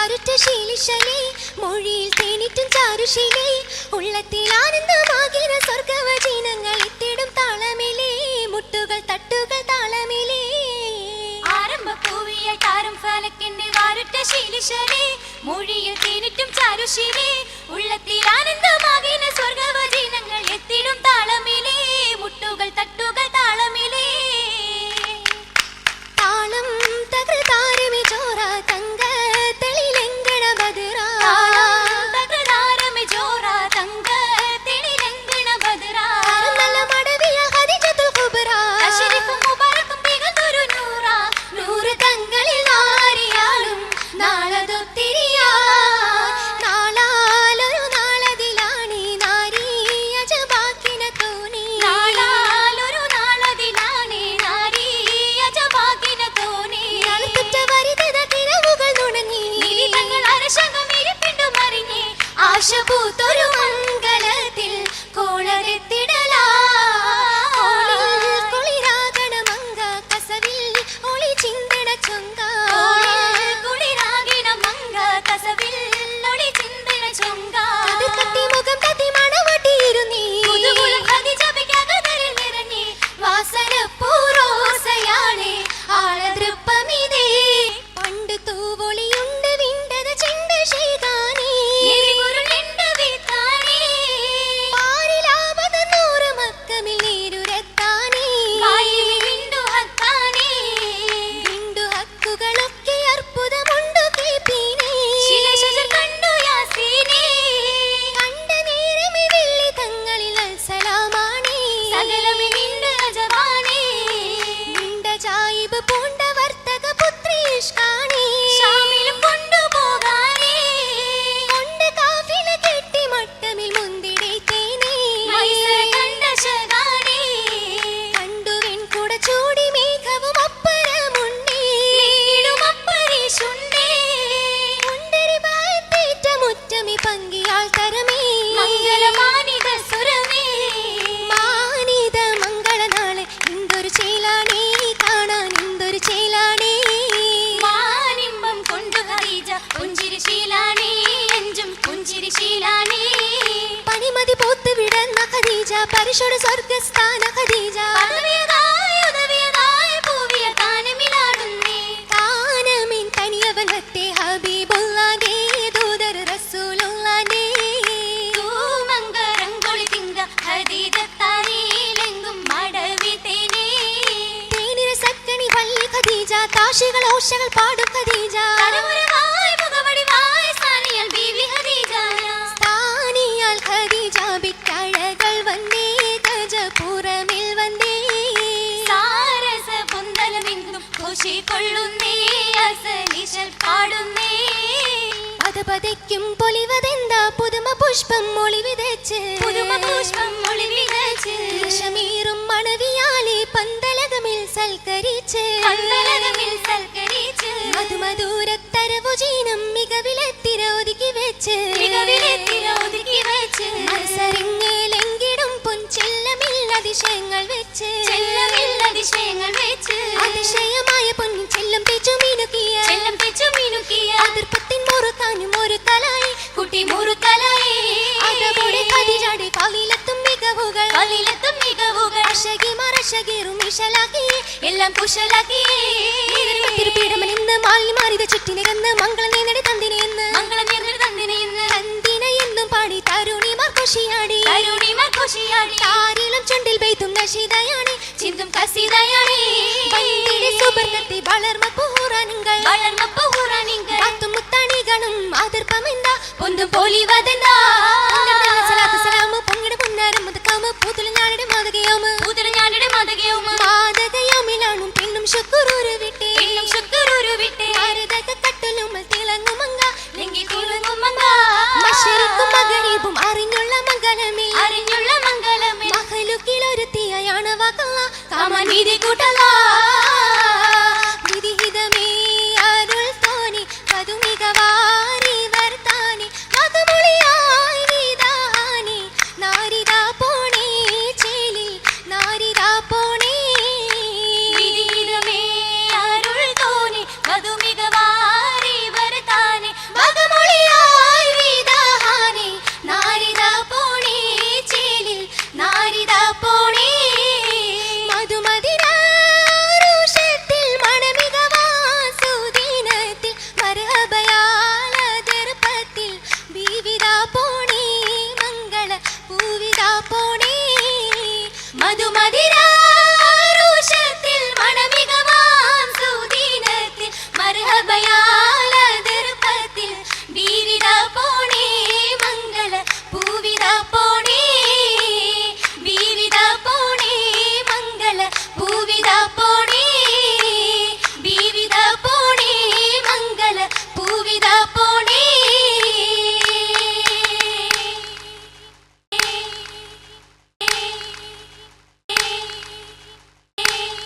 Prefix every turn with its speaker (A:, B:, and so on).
A: വാരുറ്റ ശീലിശലേ മൊഴിയിൽ തേനിറ്റും ചാരുശീലേ ഉള്ളത്തിൽ ആനന്ദമാകിന സ്വർഗവചനങ്ങൾ ഇത്തിടും താളമിലേ മുട്ടുകൾ തട്ടുകൾ താളമിലേ.
B: ആരംഭ താരം ഫലക്കിന്റെ വാരുറ്റ ശീലിശലേ മൊഴിയിൽ തേനിറ്റും ചാരുശീലേ ഉള്ളത്തിൽ ആനന്ദമാകിന സ്വർഗവചനങ്ങൾ എത്തിടും താളമിലേ മുട്ടുകൾ തട്ടുകൾ 舍不得
A: തേനിര സക്കണി വള്ളി ഖദീജ താശികൾ ഓശകൾ പാടും ഖദീജ.
B: അസലിശൽ പാടുന്നേ.
A: പദപതയ്ക്കും പൊലിവതെന്താ? പുതുമ പുഷ്പം മൊളി വിതച്ച്
B: പുതുമ പുഷ്പം ഒളിവിതച്ച്.
A: ഷമീറും മണവിയാലെ പന്തലകമിൽ സൽക്കരിച്ച്.
B: പന്തലകമിൽ സൽക്കരിച്ച്.
A: മധുമധുരത്തരവുചീനം മികവിലെത്തിര ഒതുക്കി വെച്ച്.
B: മികവിലെത്തിര ഒതുക്കി വെച്ച്.
A: മനസ്സറിങ്ങേലെങ്കിടും പൊൻചെല്ലമിൽ അതിശയങ്ങൾ വെച്ച്.
B: ചെല്ലമിൽ അതിശയങ്ങൾ വെച്ച്.
A: അതിശയമായ
B: കളിലെത്തും മികവുകൾ.
A: അശകി മറശകീറും ഇശലാക്കി
B: എല്ലാം കുശലാക്കി
A: തിരുപ്പീഠമനിന്ന് മാലി മാറിത ചുറ്റിനികന്ന് മംഗളം നേടി തന്തിനെ എന്ന്
B: മംഗളം നേർന്നൊരു തന്തിനെ ഇന്ന്.
A: തന്തിന എന്നും പാടി തരുണിമാർ കൊഷിയാടി.
B: കരുണിമാർ ഖുഷിയാടി
A: താരിലും ചുണ്ടിൽ പെയ്തും നശിതയാണി
B: ചിന്തും കസിതയാണി.
A: സുബർക്കത്തെ വളർമ പൂറാനുങ്ങൾ
B: വളർന്നപ്പോ ഹുറാനിങ്കൾ
A: കാത്തും മുത്താണികളും അതിർപ്പമെന്താ
B: പൊന്തും പൊലിവതെന്താ?
A: എന്നും ശുക്കുരുരുവിട്ടെ എന്നും ശുക്കുരുരുവിട്ടെ ഭാരതക തട്ടുലുമൽ തിളങ്ങുമങ്ക
B: നെങ്കിൽ കുളുങ്ങുമങ്ക മഷരിക്കും മകരീബും അറിഞ്ഞുള്ള മംഗലമേ അറിഞ്ഞുള്ള മംഗലമേ മഹലുക്കിലൊരുത്തിയായാണ് വകല കാമൻ വീതി കൂട്ടലാ